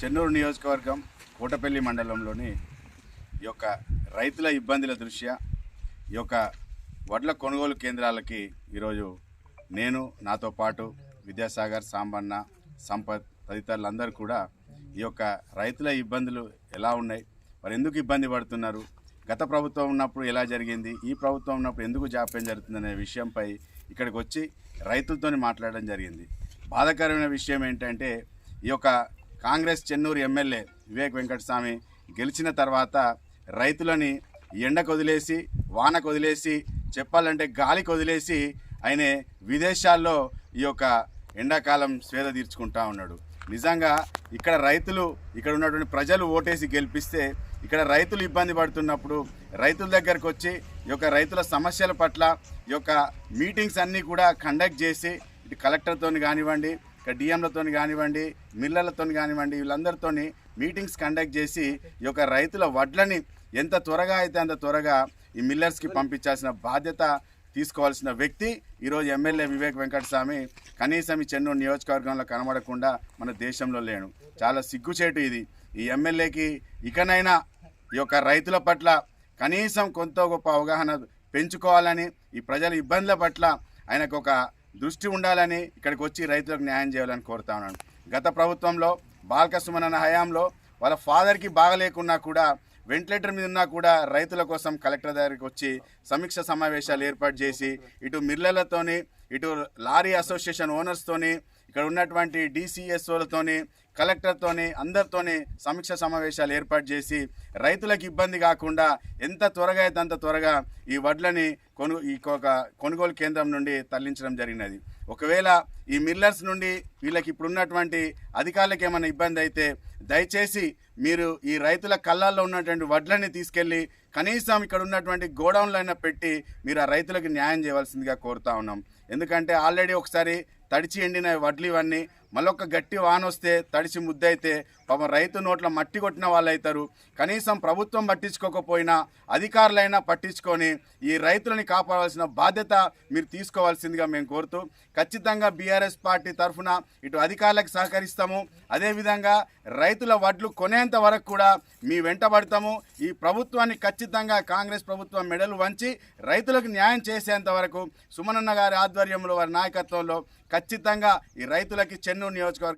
చెన్నూరు నియోజకవర్గం కోటపల్లి మండలంలోని ఈ యొక్క రైతుల ఇబ్బందుల దృష్ట్యా ఈ యొక్క వడ్ల కొనుగోలు కేంద్రాలకి ఈరోజు నేను నాతో పాటు విద్యాసాగర్ సాంబన్న సంపత్ తదితరులందరూ కూడా ఈ యొక్క రైతుల ఇబ్బందులు ఎలా ఉన్నాయి వారు ఎందుకు ఇబ్బంది పడుతున్నారు గత ప్రభుత్వం ఉన్నప్పుడు ఎలా జరిగింది ఈ ప్రభుత్వం ఉన్నప్పుడు ఎందుకు జాప్యం జరుగుతుందనే విషయంపై ఇక్కడికి వచ్చి రైతులతో మాట్లాడడం జరిగింది. బాధాకరమైన విషయం ఏంటంటే ఈ యొక్క కాంగ్రెస్ చెన్నూరు ఎమ్మెల్యే వివేక్ వెంకటస్వామి గెలిచిన తర్వాత రైతులని ఎండకొదిలేసి వానకు వదిలేసి చెప్పాలంటే గాలి కొదిలేసి ఆయన విదేశాల్లో ఈ యొక్క ఎండాకాలం స్వేద తీర్చుకుంటా ఉన్నాడు. నిజంగా ఇక్కడ రైతులు ఇక్కడ ఉన్నటువంటి ప్రజలు ఓటేసి గెలిపిస్తే ఇక్కడ రైతులు ఇబ్బంది పడుతున్నప్పుడు రైతుల దగ్గరకు వచ్చి ఈ యొక్క రైతుల సమస్యల పట్ల ఈ యొక్క మీటింగ్స్ అన్నీ కూడా కండక్ట్ చేసి ఇటు కలెక్టర్తో కానివ్వండి ఇక డిఎంలతో కానివ్వండి మిల్లర్లతో కానివ్వండి వీళ్ళందరితోని మీటింగ్స్ కండక్ట్ చేసి ఈ యొక్క రైతుల వడ్లని ఎంత త్వరగా అయితే అంత త్వరగా ఈ మిల్లర్స్కి పంపించాల్సిన బాధ్యత తీసుకోవాల్సిన వ్యక్తి ఈరోజు ఎమ్మెల్యే వివేక్ వెంకటస్వామి. కనీసం ఈ చెన్నూరు నియోజకవర్గంలో కనబడకుండా మన దేశంలో లేను చాలా సిగ్గుచేటు ఇది. ఈ ఎమ్మెల్యేకి ఇకనైనా ఈ యొక్క రైతుల పట్ల కనీసం కొంత గొప్ప అవగాహన పెంచుకోవాలని ఈ ప్రజల ఇబ్బందుల పట్ల ఆయనకు ఒక దృష్టి ఉండాలని ఇక్కడికి వచ్చి రైతులకు న్యాయం చేయాలని కోరుతా ఉన్నాను. గత ప్రభుత్వంలో బాలక హయాంలో వాళ్ళ ఫాదర్కి బాగలేకున్నా కూడా వెంటిలేటర్ మీద ఉన్నా కూడా రైతుల కోసం కలెక్టర్ దగ్గరికి వచ్చి సమీక్ష సమావేశాలు ఏర్పాటు చేసి ఇటు మిర్లలతోని ఇటు లారీ అసోసియేషన్ ఓనర్స్తోని ఇక్కడ ఉన్నటువంటి డీసీఎస్ఓలతోని కలెక్టర్తోని అందరితోని సమీక్ష సమావేశాలు ఏర్పాటు చేసి రైతులకు ఇబ్బంది కాకుండా ఎంత త్వరగా అయితే అంత త్వరగా ఈ వడ్లని కొను ఈ కొనుగోలు కేంద్రం నుండి తరలించడం జరిగినది. ఒకవేళ ఈ మిల్లర్స్ నుండి వీళ్ళకి ఇప్పుడున్నటువంటి అధికారులకు ఏమైనా ఇబ్బంది అయితే దయచేసి మీరు ఈ రైతుల కళ్ళల్లో ఉన్నటువంటి వడ్లని తీసుకెళ్ళి కనీసం ఇక్కడ ఉన్నటువంటి గోడౌన్లైనా పెట్టి మీరు ఆ రైతులకు న్యాయం చేయవలసిందిగా కోరుతా ఉన్నాం. ఎందుకంటే ఆల్రెడీ ఒకసారి తడిచి ఎండిన వడ్లు ఇవన్నీ మళ్ళొక గట్టి వాన వస్తే తడిచి ముద్దయితే పాపం రైతు నోట్ల మట్టి కొట్టిన వాళ్ళు అవుతారు కనీసం ప్రభుత్వం పట్టించుకోకపోయినా అధికారులైనా పట్టించుకొని ఈ రైతులని కాపాడాల్సిన బాధ్యత మీరు తీసుకోవాల్సిందిగా మేము కోరుతూ ఖచ్చితంగా బీఆర్ఎస్ పార్టీ తరఫున ఇటు అధికారులకు సహకరిస్తాము. అదేవిధంగా రైతుల వడ్లు కొనేంత వరకు కూడా మీ వెంటబడతాము ఈ ప్రభుత్వాన్ని ఖచ్చితంగా కాంగ్రెస్ ప్రభుత్వం మెడలు వంచి రైతులకు న్యాయం చేసేంత వరకు సుమనన్న గారి ఆధ్వర్యంలో వారి నాయకత్వంలో ఖచ్చితంగా ఈ రైతులకి చెన్నూరు నియోజకవర్గం